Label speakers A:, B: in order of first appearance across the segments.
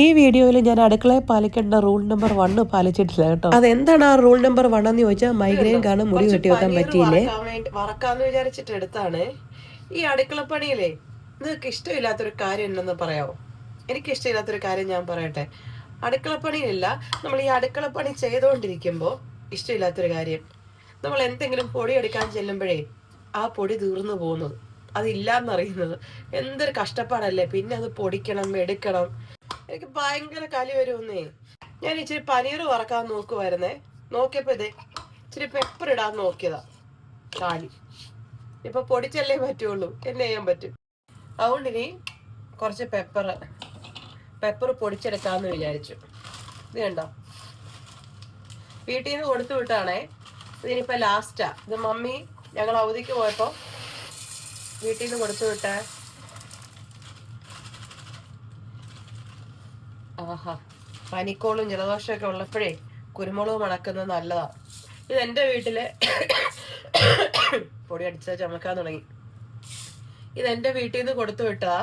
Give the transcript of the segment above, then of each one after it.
A: ഈ വീഡിയോയിൽ ഞാൻ അടുക്കളയിൽ പാലിക്കേണ്ട റൂൾ നമ്പർ വണ്ണ് പാലിച്ചിട്ടില്ല കേട്ടോ. അതെന്താണ് ആ റൂൾ നമ്പർ വൺ എന്ന് ചോദിച്ചാൽ മൈഗ്രെയിൻ കാരണം മുടി വെട്ടി വെക്കാൻ പറ്റിയില്ലേ?
B: വറക്കാന്ന് വിചാരിച്ചിട്ട് എടുത്താണ്. ഈ അടുക്കള പണിയിലേ നിങ്ങൾക്ക് ഇഷ്ടമില്ലാത്തൊരു കാര്യം ഉണ്ടെന്ന് പറയാമോ എനിക്ക് ഇഷ്ടമില്ലാത്തൊരു കാര്യം ഞാൻ പറയട്ടെ. അടുക്കളപ്പണിയിലില്ല നമ്മൾ ഈ അടുക്കളപ്പണി ചെയ്തുകൊണ്ടിരിക്കുമ്പോൾ ഇഷ്ടമില്ലാത്തൊരു കാര്യം. നമ്മൾ എന്തെങ്കിലും പൊടി എടുക്കാൻ ചെല്ലുമ്പോഴേ ആ പൊടി തീർന്നു പോകുന്നത്. അതില്ലാന്നറിയുന്നത്. എന്തൊരു കഷ്ടപ്പാടല്ലേ? പിന്നെ അത് പൊടിക്കണം എടുക്കണം. എനിക്ക് ഭയങ്കര കലി വരുമെന്നേ. ഞാൻ ഇച്ചിരി പനീർ വറക്കാൻ നോക്കുമായിരുന്നേ നോക്കിയപ്പോ ഇതേ ഇച്ചിരി പെപ്പർ ഇടാൻ നോക്കിയതാ. കാലി ഇപ്പൊ പൊടിച്ചല്ലേ പറ്റുള്ളൂ. എന്നെ ചെയ്യാൻ പറ്റും? അതുകൊണ്ട് ഇനി കുറച്ച് പെപ്പർ പെപ്പർ പൊടിച്ചെടുക്കാന്ന് വിചാരിച്ചു. ഇത് കണ്ടോ? വീട്ടിൽ നിന്ന് കൊടുത്തു വിട്ടാണേ. ഇതിനിപ്പോ ലാസ്റ്റാ ഇത് മമ്മി ഞങ്ങൾ അവധിക്ക് പോയപ്പോ വീട്ടിൽ നിന്ന് കൊടുത്തു വിട്ടേ. ആഹാ. പനിക്കോളും ജലദോഷമൊക്കെ ഉള്ളപ്പോഴേ കുരുമുളക് മണക്കുന്നത് നല്ലതാ. ഇത് എന്റെ വീട്ടിൽ പൊടി അടിച്ച ചമക്കാൻ തുടങ്ങി. ഇത് എന്റെ വീട്ടിൽ നിന്ന് കൊടുത്തു വിട്ടതാ.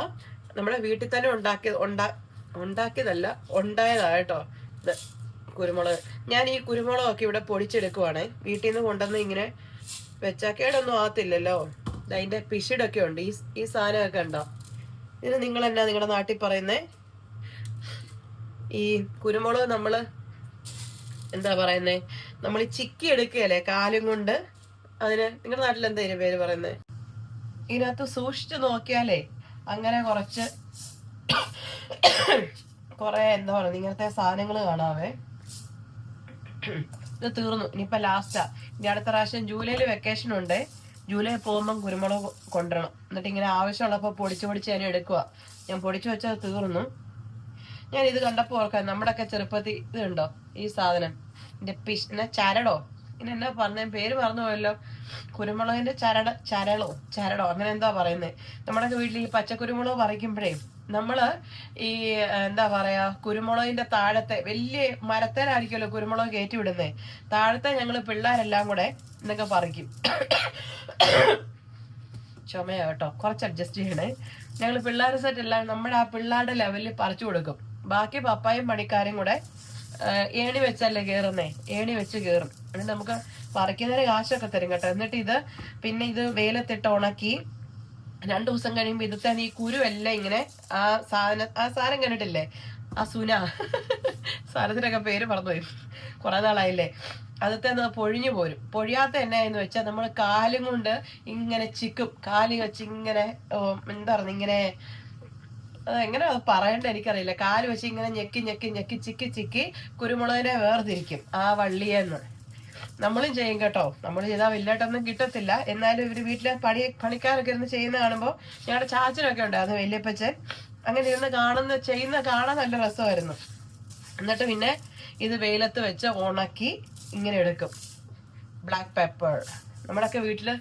B: നമ്മുടെ വീട്ടിൽ തന്നെ ഉണ്ടാക്കിയ ഉണ്ടാ ഉണ്ടാക്കിയതല്ല ഉണ്ടായതാ കേട്ടോ ഇത് കുരുമുളക്. ഞാൻ ഈ കുരുമുളകൊക്കെ ഇവിടെ പൊടിച്ചെടുക്കുവാണ്. വീട്ടിൽ നിന്ന് കൊണ്ടുവന്ന് ഇങ്ങനെ വെച്ചാക്കേടൊന്നും ആകത്തില്ലല്ലോ. അതിന്റെ പിശിടൊക്കെ ഉണ്ട്. ഈ ഈ സാധനമൊക്കെ ഉണ്ടോ ഇത് നിങ്ങൾ എന്നാ നിങ്ങളുടെ നാട്ടിൽ പറയുന്നേ? ഈ കുരുമുളക് നമ്മൾ എന്താ പറയുന്നേ? നമ്മൾ ഈ ചിക്കി എടുക്കുകയല്ലേ കാലും കൊണ്ട്? അതിന് നിങ്ങളുടെ നാട്ടിൽ എന്താ ഇതിന് പേര് പറയുന്നത് ഇതിനകത്ത് സൂക്ഷിച്ചു നോക്കിയാലേ അങ്ങനെ കുറച്ച് കുറെ എന്താ പറയുക ഇങ്ങനത്തെ സാധനങ്ങൾ കാണാവേ. ഇത് തീർന്നു. ഇനിയിപ്പോ ലാസ്റ്റാ. ഇനി അടുത്ത പ്രാവശ്യം ജൂലൈയിൽ വെക്കേഷൻ ഉണ്ട്. ജൂലൈ പോകുമ്പം കുരുമുളക് കൊണ്ടുവരണം എന്നിട്ട് ഇങ്ങനെ ആവശ്യമുള്ളപ്പോൾ പൊടിച്ച് പൊടിച്ച് ഞാൻ എടുക്കുക ഞാൻ പൊടിച്ചു വെച്ചത് തീർന്നു. ഞാൻ ഇത് കണ്ടപ്പോൾ ഓർക്കാം നമ്മുടെയൊക്കെ ചെറുപ്പത്തിൽ ഇത് ഉണ്ടോ ഈ സാധനം. ഇതിന്റെ പിഷ് എന്നാ ചരടോ? ഇനി എന്നാ പറഞ്ഞ? പേര് മറന്നു പോയല്ലോ. കുരുമുളകിന്റെ ചരട ചരളോ ചരടോ അങ്ങനെ എന്താ പറയുന്നത് നമ്മുടെ വീട്ടിൽ ഈ പച്ചക്കുരുമുളക് പറിക്കുമ്പോഴേ നമ്മൾ ഈ എന്താ പറയാ കുരുമുളകിന്റെ താഴത്തെ വലിയ മരത്തേലായിരിക്കുമല്ലോ കുരുമുളക് കയറ്റി വിടുന്നേ താഴത്തെ ഞങ്ങൾ പിള്ളേരെല്ലാം കൂടെ ഇതൊക്കെ പറിക്കും. ചുമയാ കേട്ടോ. കുറച്ച് അഡ്ജസ്റ്റ് ചെയ്യണേ. ഞങ്ങൾ പിള്ളേർ സെറ്റ് എല്ലാം നമ്മുടെ ആ പിള്ളേരുടെ ലെവലിൽ പറിച്ചു കൊടുക്കും. ബാക്കി പപ്പായും പണിക്കാരും കൂടെ ഏണി വെച്ചല്ലേ കേറുന്നേ? ഏണി വെച്ച് കേറും. എന്നിട്ട് നമുക്ക് പറിക്കുന്നതിന് കാശൊക്കെ തരും കേട്ടോ. എന്നിട്ട് ഇത് പിന്നെ ഇത് വെയിലത്തിട്ട് ഉണക്കി രണ്ടു ദിവസം കഴിയുമ്പോൾ ഇത് തന്നെ ഈ കുരുവെല്ലാം ഇങ്ങനെ ആ സാധനം ആ സാധനം കണ്ടിട്ടില്ലേ? ആ സുന. സാധനത്തിനൊക്കെ പേര് മറന്നുപോയി. കുറെ നാളായില്ലേ? അതത്തെ പൊഴിഞ്ഞു പോരും. പൊഴിയാത്ത എന്നാ എന്ന് വെച്ചാൽ നമ്മൾ കാലും കൊണ്ട് ഇങ്ങനെ ചിക്കും. കാൽ വെച്ച് ഇങ്ങനെ എന്താ പറയുക ഇങ്ങനെ എങ്ങനെ പറയണ്ട എനിക്കറിയില്ല. കാൽ വെച്ച് ഇങ്ങനെ ഞെക്കി ഞെക്കി ഞെക്കി ചിക്കി ചിക്കി കുരുമുളകിനെ വേർതിരിക്കും. ആ വള്ളിയെന്ന്. നമ്മളും ചെയ്യും കേട്ടോ. നമ്മൾ ചെയ്താൽ വലിയായിട്ടൊന്നും കിട്ടത്തില്ല. എന്നാലും ഇവർ വീട്ടിലെ പണി പണിക്കാരൊക്കെ ഇരുന്ന് ചെയ്യുന്ന കാണുമ്പോൾ ഞങ്ങളുടെ ചാച്ചനൊക്കെ ഉണ്ട്. അത് വല്യപ്പച്ചൻ. അങ്ങനെ ഇരുന്ന് കാണുന്ന ചെയ്യുന്ന കാണാൻ നല്ല രസമായിരുന്നു. എന്നിട്ട് പിന്നെ ഇത് വെയിലത്ത് വെച്ച് ഉണക്കി ഇങ്ങനെ എടുക്കും. ബ്ലാക്ക് പെപ്പർ നമ്മുടെയൊക്കെ വീട്ടിൽ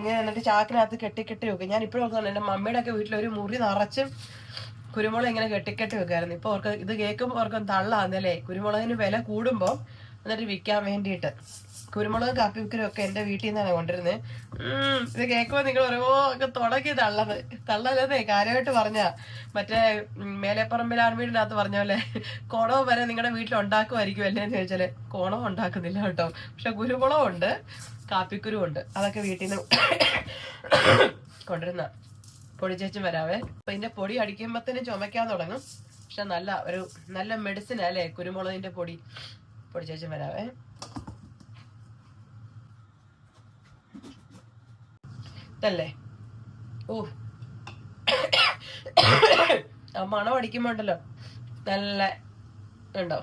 B: ഇങ്ങനെ എന്നിട്ട് ചാക്കിനകത്ത് കെട്ടിക്കെട്ടി കെട്ടി വെക്കും. ഞാൻ ഇപ്പോഴും ഓർക്കുന്നുണ്ട് എന്റെ മമ്മിയുടെ ഒക്കെ വീട്ടിൽ ഒരു മുറി നിറച്ചും കുരുമുളക് ഇങ്ങനെ കെട്ടിക്കെട്ടി വെക്കായിരുന്നു ഇപ്പൊ ഓർക്ക് ഇത് കേൾക്കുമ്പോൾ ഓർക്കും തള്ളാന്നല്ലേ? കുരുമുളകിന് വില കൂടുമ്പോൾ എന്നിട്ട് വിൽക്കാൻ വേണ്ടിയിട്ട്. കുരുമുളക് കാപ്പിക്കരും ഒക്കെ എന്റെ വീട്ടിൽ നിന്നാണ് കൊണ്ടിരുന്നത് ഇത് കേൾക്കുമ്പോൾ നിങ്ങൾ ഓരോ ഒക്കെ തുടക്കി തള്ളത്. തള്ളല്ലേ കാര്യമായിട്ട് പറഞ്ഞ. മറ്റേ മേലേപ്പറമ്പിൽ ആൺവീടിനകത്ത് പറഞ്ഞ പോലെ കോണവും വരെ നിങ്ങളുടെ വീട്ടിൽ ഉണ്ടാക്കുമായിരിക്കും അല്ലേന്ന് ചോദിച്ചാൽ കോണവും ഉണ്ടാക്കുന്നില്ല കേട്ടോ. പക്ഷെ കുരുമുളകും ഉണ്ട്. കാപ്പിക്കുരു ഉണ്ട് അതൊക്കെ വീട്ടിൽ നിന്ന് കൊണ്ടുവരുന്ന പൊടി ചേച്ചും വരാവേ. അപ്പൊ ഇതിന്റെ പൊടി അടിക്കുമ്പത്തിന് ചുമക്കാൻ തുടങ്ങും. പക്ഷെ നല്ല ഒരു നല്ല മെഡിസിൻ അല്ലേ? കുരുമുളകിന്റെ പൊടി. പൊടി ചേച്ചും വരാവേ. ഇതല്ലേ? ഓ. ആ മണം അടിക്കുമ്പോണ്ടല്ലോ. നല്ല ഉണ്ടോ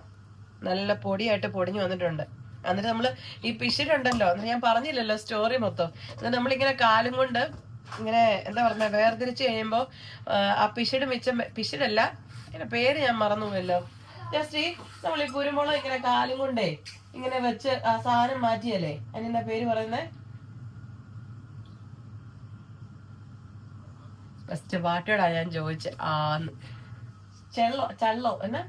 B: നല്ല പൊടിയായിട്ട് പൊടിഞ്ഞു വന്നിട്ടുണ്ട്. എന്നിട്ട് നമ്മൾ ഈ പിശിരുണ്ടല്ലോ എന്നിട്ട് ഞാൻ പറഞ്ഞില്ലല്ലോ സ്റ്റോറി മൊത്തം. എന്നിട്ട് നമ്മളിങ്ങനെ കാലും കൊണ്ട് ഇങ്ങനെ എന്താ പറഞ്ഞ വേർതിരിച്ച് കഴിയുമ്പോ ആ, പിശിട് മിച്ചം പിശിടല്ല ഇങ്ങനെ പേര് ഞാൻ മറന്നുപോയല്ലോ. ജസ്റ്റ് ഈ നമ്മൾ ഈ കുരുമുളക് ഇങ്ങനെ കാലും കൊണ്ടേ ഇങ്ങനെ വെച്ച് ആ സാധനം മാറ്റിയല്ലേ? അതിന്റെ പേര് പറയുന്നേ? ഫസ്റ്റ് പാട്ടോടാ ഞാൻ ചോദിച്ചത് ആന്ന് ചെള്ളോ ചള്ളോ എന്നാ?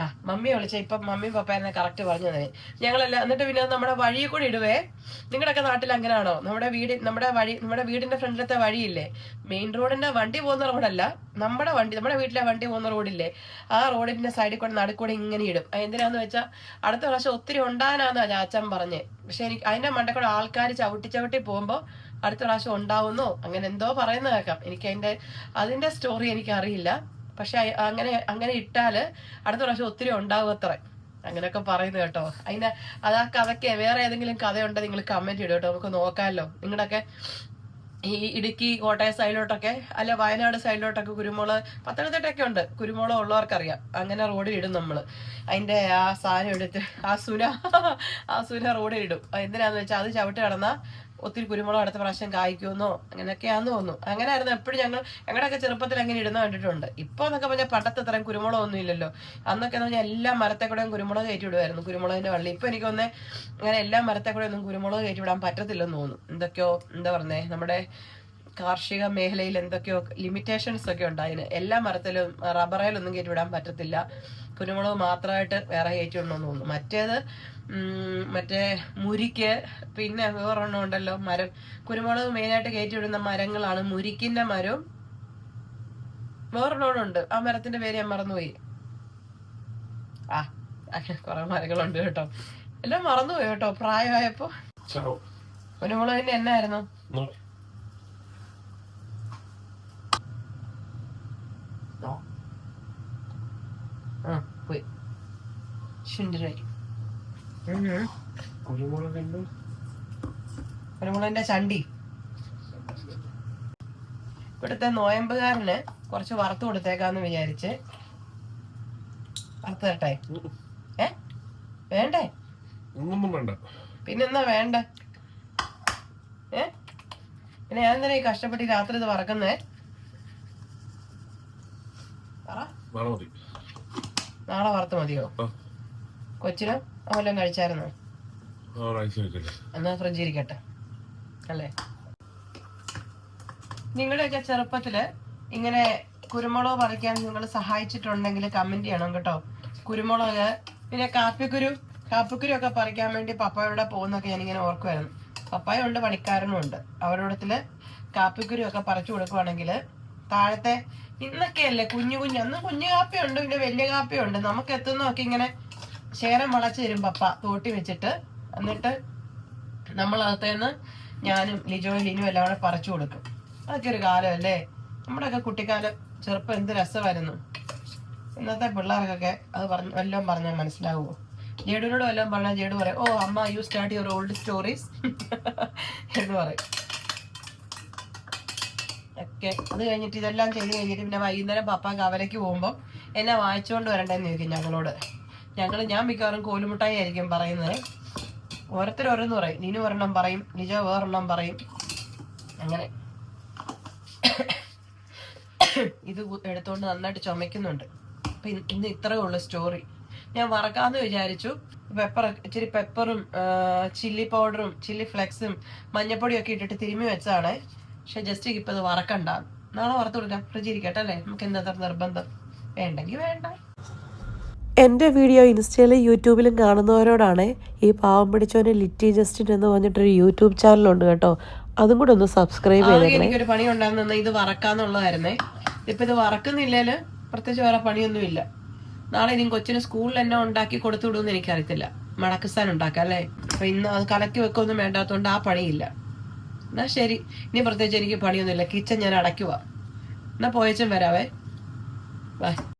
B: ആ മമ്മിയെ വിളിച്ച ഇപ്പൊ മമ്മി പപ്പേനെ കറക്റ്റ് പറഞ്ഞു തന്നെ. ഞങ്ങളെല്ലാം എന്നിട്ട് പിന്നെ നമ്മുടെ വഴിയിൽ കൂടി ഇടുവേ. നിങ്ങളുടെയൊക്കെ നാട്ടിൽ അങ്ങനെയാണോ? നമ്മുടെ വീട് നമ്മുടെ വഴി നമ്മുടെ വീടിന്റെ ഫ്രണ്ടിലത്തെ വഴിയില്ലേ? മെയിൻ റോഡിന്റെ വണ്ടി പോകുന്ന റോഡല്ല നമ്മുടെ വണ്ടി നമ്മുടെ വീട്ടിലെ വണ്ടി പോകുന്ന റോഡില്ലേ ആ റോഡിന്റെ സൈഡിൽ കൂടെ നടുക്കൂടെ ഇങ്ങനെ ഇടും. എന്തിനാന്ന് വെച്ചാൽ അടുത്ത പ്രാവശ്യം ഒത്തിരി ഉണ്ടാനാന്ന് ചാച്ചൻ പറഞ്ഞേ. പക്ഷെ എനിക്ക് അതിന്റെ മണ്ടക്കൂടെ ആൾക്കാർ ചവിട്ടി ചവിട്ടി പോകുമ്പോൾ അടുത്ത പ്രാവശ്യം ഉണ്ടാവുന്നോ? അങ്ങനെ എന്തോ പറയുന്ന കേൾക്കാം. എനിക്ക് അതിന്റെ അതിന്റെ സ്റ്റോറി എനിക്ക് അറിയില്ല പക്ഷെ അങ്ങനെ അങ്ങനെ ഇട്ടാൽ അടുത്ത പ്രാവശ്യം ഒത്തിരി ഉണ്ടാവും അത്ര അങ്ങനെയൊക്കെ പറയുന്നു കേട്ടോ. അതിന് അത് ആ കഥയ്ക്ക് വേറെ ഏതെങ്കിലും കഥയുണ്ടെങ്കിൽ നിങ്ങൾ കമന്റ് ഇടും കേട്ടോ. നമുക്ക് നോക്കാമല്ലോ. നിങ്ങളുടെയൊക്കെ ഈ ഇടുക്കി കോട്ടയം സൈഡിലോട്ടൊക്കെ അല്ല വയനാട് സൈഡിലോട്ടൊക്കെ കുരുമുളക് പത്തനംതിട്ടയൊക്കെ ഉണ്ട്. കുരുമുളക് ഉള്ളവർക്കറിയാം. അങ്ങനെ റോഡിൽ ഇടും നമ്മൾ അതിന്റെ ആ സാധനം എടുത്ത് ആ സുന ആ സുന റോഡിൽ ഇടും. എന്തിനാന്ന് വെച്ചാൽ അത് ചവിട്ടി കിടന്നാ ഒത്തിരി കുരുമുളക് അടുത്ത പ്രാവശ്യം കായ്ക്കുമെന്നോ അങ്ങനെയൊക്കെയാന്ന് തോന്നുന്നു. അങ്ങനെയായിരുന്നു എപ്പോഴും ഞങ്ങൾ ഞങ്ങളുടെയൊക്കെ ചെറുപ്പത്തിൽ അങ്ങനെ ഇടുന്ന കണ്ടിട്ടുണ്ട്. ഇപ്പൊ എന്നൊക്കെ പറഞ്ഞാൽ പണ്ടത്തെ ഇത്രയും കുരുമുളക് ഒന്നും ഇല്ലല്ലോ. അന്നൊക്കെ എന്ന് പറഞ്ഞാൽ എല്ലാ മരത്തെ കൂടെയും കുരുമുളക് കയറ്റി വിടുമായിരുന്നു കുരുമുളകിന്റെ വള്ളി. ഇപ്പൊ എനിക്ക് തോന്നുന്നത് അങ്ങനെ എല്ലാ മരത്തെ കൂടെ ഒന്നും കുരുമുളക് കയറ്റി വിടാൻ പറ്റത്തില്ലെന്ന് തോന്നുന്നു. എന്തൊക്കെയോ എന്താ പറഞ്ഞേ? നമ്മുടെ കാർഷിക മേഖലയിൽ എന്തൊക്കെയോ ലിമിറ്റേഷൻസ് ഒക്കെ ഉണ്ട് അതിന് എല്ലാ മരത്തിലും റബ്ബറയിലൊന്നും കയറ്റി വിടാൻ പറ്റത്തില്ല. കുരുമുളക് മാത്രമായിട്ട് വേറെ കയറ്റി വിടണമെന്ന് തോന്നുന്നു. മറ്റേത് മറ്റേ മുരിക്ക് പിന്നെ വേറൊരെണ്ണം ഉണ്ടല്ലോ മരം. കുരുമുളക് മെയിനായിട്ട് കയറ്റി വിടുന്ന മരങ്ങളാണ് മുരിക്കിന്റെ മരവും വേറൊരെണ്ണം ഉണ്ട്. ആ മരത്തിന്റെ പേര് ഞാൻ മറന്നുപോയി. ആ അങ്ങനെ കുറെ മരങ്ങളുണ്ട് കേട്ടോ. എല്ലാം മറന്നുപോയി കേട്ടോ പ്രായമായപ്പോ. കുരുമുളകിന്റെ എന്നായിരുന്നു പോയി. ശുണ്ടരായി
C: കുരുമുളകിന്റെ
B: കുരുമുളകിന്റെ ചണ്ടി. ഇവിടുത്തെ നോയമ്പുകാരന് കുറച്ച് വറുത്ത് കൊടുത്തേക്കാന്ന് വിചാരിച്ച് വറുത്ത് തരട്ടെ? ഏ? വേണ്ടേ?
C: ഒന്നും വേണ്ട.
B: പിന്നെന്താ വേണ്ട? ഏ? പിന്നെ ഞാൻ എന്തിനാ ഈ കഷ്ടപ്പെട്ട് രാത്രി ഇത് വറക്കുന്നേ? പറ.
C: മതി.
B: നാളെ വറുത്ത് മതിയോ. കൊച്ചിന് അവല്ലോ കഴിച്ചായിരുന്നു? എന്നാ ഫ്രിഡ്ജിൽ ഇരിക്കട്ടെ. അല്ലേ? നിങ്ങളുടെയൊക്കെ ചെറുപ്പത്തിൽ ഇങ്ങനെ കുരുമുളക് പറിക്കാൻ നിങ്ങൾ സഹായിച്ചിട്ടുണ്ടെങ്കിൽ കമന്റ് ചെയ്യണം കേട്ടോ. കുരുമുളക് പിന്നെ കാപ്പിക്കുരു കാപ്പിക്കുരു ഒക്കെ പറിക്കാൻ വേണ്ടി പപ്പായോടെ പോകുന്നൊക്കെ ഞാനിങ്ങനെ ഓർക്കുമായിരുന്നു പപ്പായ ഉണ്ട് പണിക്കാരനും ഉണ്ട്. അവരോടത്തിൽ കാപ്പിക്കുരു ഒക്കെ പറിച്ചു കൊടുക്കുവാണെങ്കിൽ താഴത്തെ ഇന്നൊക്കെയല്ലേ കുഞ്ഞു കുഞ്ഞു. അന്ന് കുഞ്ഞു കാപ്പിയുണ്ട് പിന്നെ വലിയ കാപ്പിയുണ്ട്. നമുക്ക് എത്തുന്നതൊക്കെ ഇങ്ങനെ ശേരം വളച്ചു തരും പപ്പ തോട്ടി വെച്ചിട്ട്. എന്നിട്ട് നമ്മൾ അകത്തേന്ന് ഞാനും ലിജോയും ലിനും എല്ലാം കൂടെ പറിച്ചു കൊടുക്കും. അതൊക്കെ ഒരു കാലമല്ലേ നമ്മുടെയൊക്കെ കുട്ടിക്കാലം ചെറുപ്പം എന്ത് രസമായിരുന്നു. ഇന്നത്തെ പിള്ളേർക്കൊക്കെ അത് പറഞ്ഞ് വല്ലതും പറഞ്ഞാൽ മനസ്സിലാവുമോ? ജേഡുവിനോട് വല്ലതും പറഞ്ഞാൽ ജേഡു പറയും ഓ അമ്മ you start your old stories എന്ന് പറയും. ഒക്കെ. അത് കഴിഞ്ഞിട്ട് ഇതെല്ലാം ചെയ്ത് കഴിഞ്ഞിട്ട് പിന്നെ വൈകുന്നേരം പപ്പ കവലയ്ക്ക് പോകുമ്പോൾ എന്നെ വായിച്ചുകൊണ്ട് വരണ്ടെന്ന് ചോദിക്കും ഞങ്ങളോട്. ഞങ്ങൾ ഞാൻ മിക്കവാറും കോലുമുട്ടായി ആയിരിക്കും പറയുന്നത്. ഓരോരുത്തർ ഓരോന്ന് പറയും. നീനു ഒരെണ്ണം പറയും നിജ വേറെണ്ണം പറയും. അങ്ങനെ ഇത് എടുത്തുകൊണ്ട് നന്നായിട്ട് ചുമക്കുന്നുണ്ട് അപ്പം ഇന്ന് ഇത്രയേ ഉള്ളൂ സ്റ്റോറി ഞാൻ വറക്കാന്ന് വിചാരിച്ചു. പെപ്പർ ഇച്ചിരി പെപ്പറും ചില്ലി പൗഡറും ചില്ലി ഫ്ലെക്സും മഞ്ഞപ്പൊടിയും ഒക്കെ ഇട്ടിട്ട് തിരുമ്മി വെച്ചതാണ്. പക്ഷെ ജസ്റ്റ് ഇപ്പൊ ഇത് വറക്കണ്ട. നാളെ വറുത്ത് കൊടുക്കാം. ഫ്രിഡ്ജ് ഇരിക്കട്ടെ അല്ലേ? നമുക്ക് എന്താ നിർബന്ധം? വേണ്ടെങ്കിൽ വേണ്ട.
A: എന്റെ വീഡിയോ ഇൻസ്റ്റയിലും യൂട്യൂബിലും കാണുന്നവരോടാണ് ഈ പാവം പിടിച്ചവന് ലിറ്റി ജസ്റ്റിൻ എന്ന് പറഞ്ഞിട്ടൊരു യൂട്യൂബ് ചാനലുണ്ട് കേട്ടോ. അതും കൂടെ ഒന്ന് സബ്സ്ക്രൈബ്
B: ചെയ്ത്
A: ചെയ്തേക്കണേ.
B: എനിക്കൊരു പണി ഉണ്ടാകുന്ന ഇത് വറക്കാന്നുള്ളതായിരുന്നേ. ഇപ്പൊ ഇത് വറക്കുന്നില്ലേൽ പ്രത്യേകിച്ച് വേറെ പണിയൊന്നും ഇല്ല നാളെ ഇനി കൊച്ചിന് സ്കൂളിൽ എന്നെ ഉണ്ടാക്കി കൊടുത്തു വിടുമെന്ന് എനിക്കറിയത്തില്ല. മടക്കസ്ഥാൻ ഉണ്ടാക്കാം അല്ലേ? അപ്പൊ ഇന്ന് അത് കലക്കി വെക്കൊന്നും വേണ്ടാത്തോണ്ട് ആ പണിയില്ല. എന്നാ ശരി. ഇനി പ്രത്യേകിച്ച് എനിക്ക് പണിയൊന്നുമില്ല. കിച്ചൺ ഞാൻ അടയ്ക്കുക എന്നാ പോയച്ചും വരാവേ. ബൈ